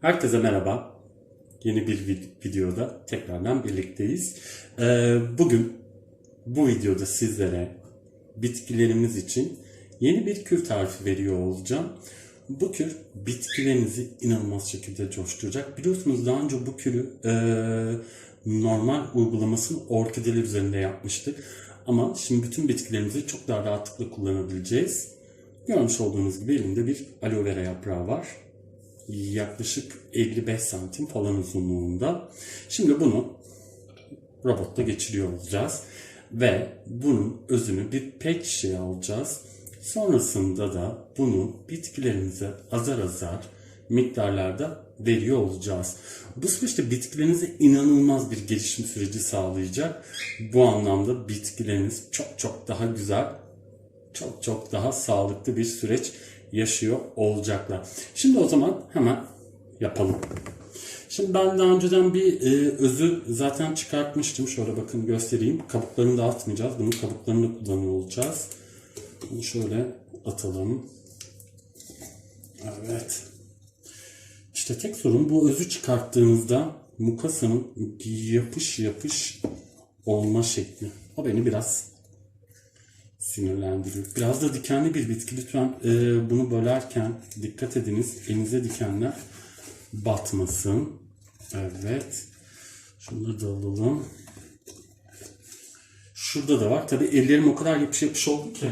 Herkese merhaba. Yeni bir vid- videoda tekrardan birlikteyiz. Ee, bugün bu videoda sizlere bitkilerimiz için yeni bir kür tarifi veriyor olacağım. Bu kür bitkilerinizi inanılmaz şekilde coşturacak. Biliyorsunuz daha önce bu kürü e, normal uygulamasını orkideler üzerinde yapmıştık. Ama şimdi bütün bitkilerimizi çok daha rahatlıkla kullanabileceğiz. Görmüş olduğunuz gibi elimde bir aloe vera yaprağı var yaklaşık 55 santim falan uzunluğunda. Şimdi bunu robotta geçiriyor olacağız. Ve bunun özünü bir pet şişeye alacağız. Sonrasında da bunu bitkilerimize azar azar miktarlarda veriyor olacağız. Bu süreçte bitkilerinize inanılmaz bir gelişim süreci sağlayacak. Bu anlamda bitkileriniz çok çok daha güzel çok çok daha sağlıklı bir süreç yaşıyor olacaklar. Şimdi o zaman hemen yapalım. Şimdi ben daha önceden bir e, özü zaten çıkartmıştım. Şöyle bakın göstereyim. Kabuklarını da atmayacağız. Bunun kabuklarını da kullanıyor olacağız. Bunu şöyle atalım. Evet. İşte tek sorun bu özü çıkarttığınızda mukasanın yapış yapış olma şekli. O beni biraz sinirlendiriyor. Biraz da dikenli bir bitki. Lütfen e, bunu bölerken dikkat ediniz. Elinize dikenler batmasın. Evet. Şunları da alalım. Şurada da var. Tabi ellerim o kadar yapış yapış oldu ki.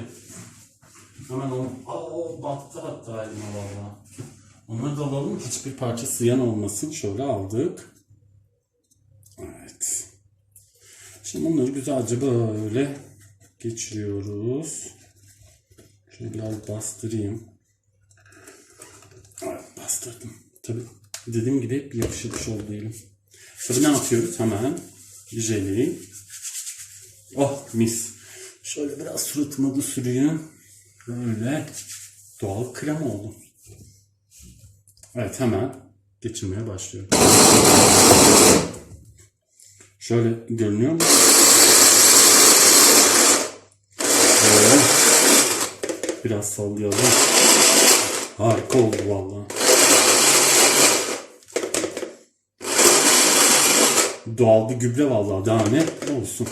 Hemen onu... Aa, battı hatta elime valla. Onları da alalım. Hiçbir parça sıyan olmasın. Şöyle aldık. Evet. Şimdi bunları güzelce böyle geçiriyoruz. Şöyle biraz bastırayım. Evet, bastırdım. Tabi dediğim gibi hep yapış yapış oldu elim. Tabi ne yapıyoruz? Hemen jeli. Oh mis. Şöyle biraz suratıma da süreyim. Böyle doğal krem oldu. Evet hemen geçirmeye başlıyorum. Şöyle görünüyor mu? Böyle biraz sallayalım. Harika oldu vallahi. Doğal bir gübre vallahi daha ne olsun.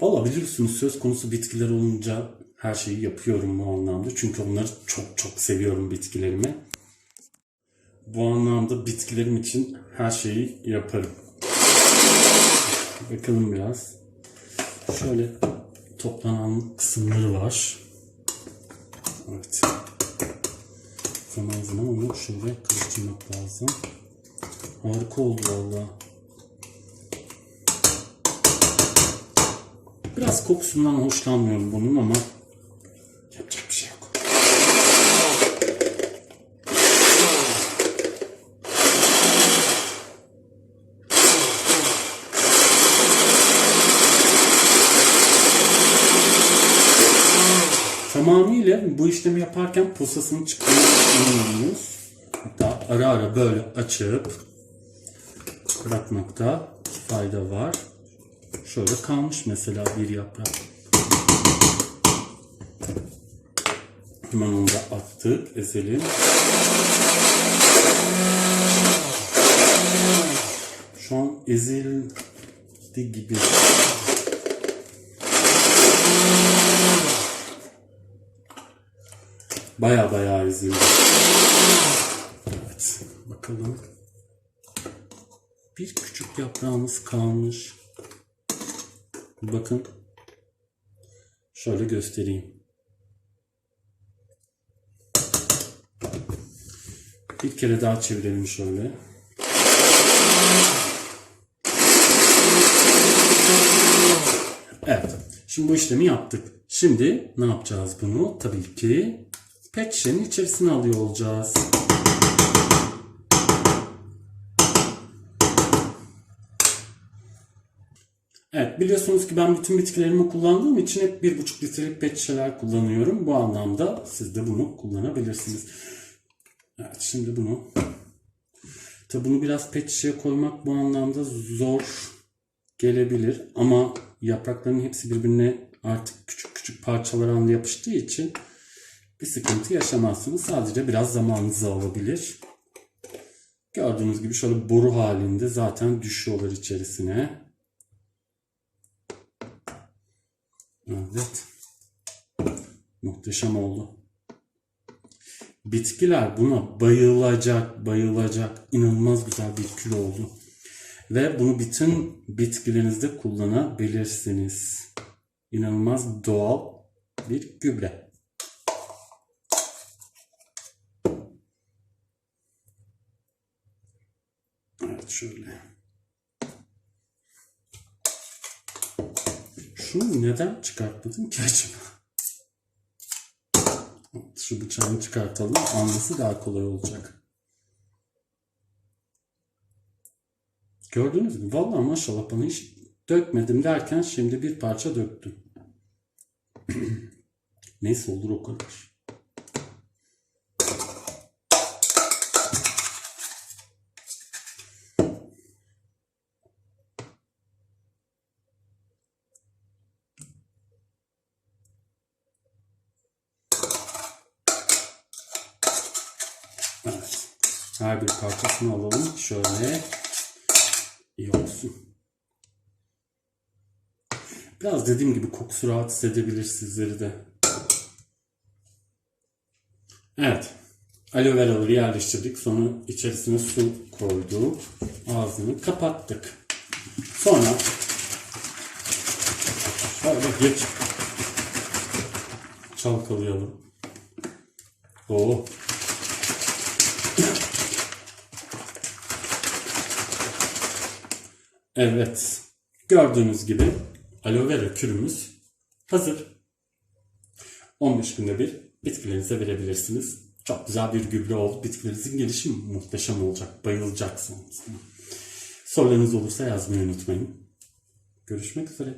Valla biliyorsunuz söz konusu bitkiler olunca her şeyi yapıyorum bu anlamda. Çünkü onları çok çok seviyorum bitkilerimi. Bu anlamda bitkilerim için her şeyi yaparım. Bakalım biraz. Şöyle toplanan kısımları var. Evet. Zaman zaman onu şöyle karıştırmak lazım. Harika oldu valla. Biraz kokusundan hoşlanmıyorum bunun ama Tamamıyla bu işlemi yaparken posasını çıkarmıyoruz. Hatta ara ara böyle açıp bırakmakta fayda var. Şöyle kalmış mesela bir yaprak. Hemen onu da attık, ezelim. Şu an ezildi gibi. Baya baya ezildi. Evet, bakalım. Bir küçük yaprağımız kalmış. Bakın. Şöyle göstereyim. Bir kere daha çevirelim şöyle. Evet. Şimdi bu işlemi yaptık. Şimdi ne yapacağız bunu? Tabii ki pet şişenin içerisine alıyor olacağız. Evet biliyorsunuz ki ben bütün bitkilerimi kullandığım için hep 1,5 litrelik pet kullanıyorum. Bu anlamda siz de bunu kullanabilirsiniz. Evet şimdi bunu tabi bunu biraz pet şişeye koymak bu anlamda zor gelebilir ama yaprakların hepsi birbirine artık küçük küçük parçalar halinde yapıştığı için bir sıkıntı yaşamazsınız. Sadece biraz zamanınızı alabilir. Gördüğünüz gibi şöyle boru halinde zaten düşüyorlar içerisine. Evet. Muhteşem oldu. Bitkiler buna bayılacak, bayılacak. İnanılmaz güzel bir kül oldu. Ve bunu bütün bitkilerinizde kullanabilirsiniz. İnanılmaz doğal bir gübre. Evet şöyle. Şunu neden çıkartmadım ki acaba? Şu bıçağını çıkartalım. Alması daha kolay olacak. Gördünüz mü? Vallahi maşallah bana hiç dökmedim derken şimdi bir parça döktüm. Neyse olur o kadar. Her bir parçasını alalım. Şöyle iyi olsun. Biraz dediğim gibi kokusu rahatsız edebilir sizleri de. Evet. Aloe veraları yerleştirdik. Sonra içerisine su koyduk. Ağzını kapattık. Sonra şöyle geç çalkalayalım. Oo. Evet. Gördüğünüz gibi aloe vera kürümüz hazır. 15 günde bir bitkilerinize verebilirsiniz. Çok güzel bir gübre oldu. Bitkilerinizin gelişimi muhteşem olacak. Bayılacaksınız. Sorularınız olursa yazmayı unutmayın. Görüşmek üzere.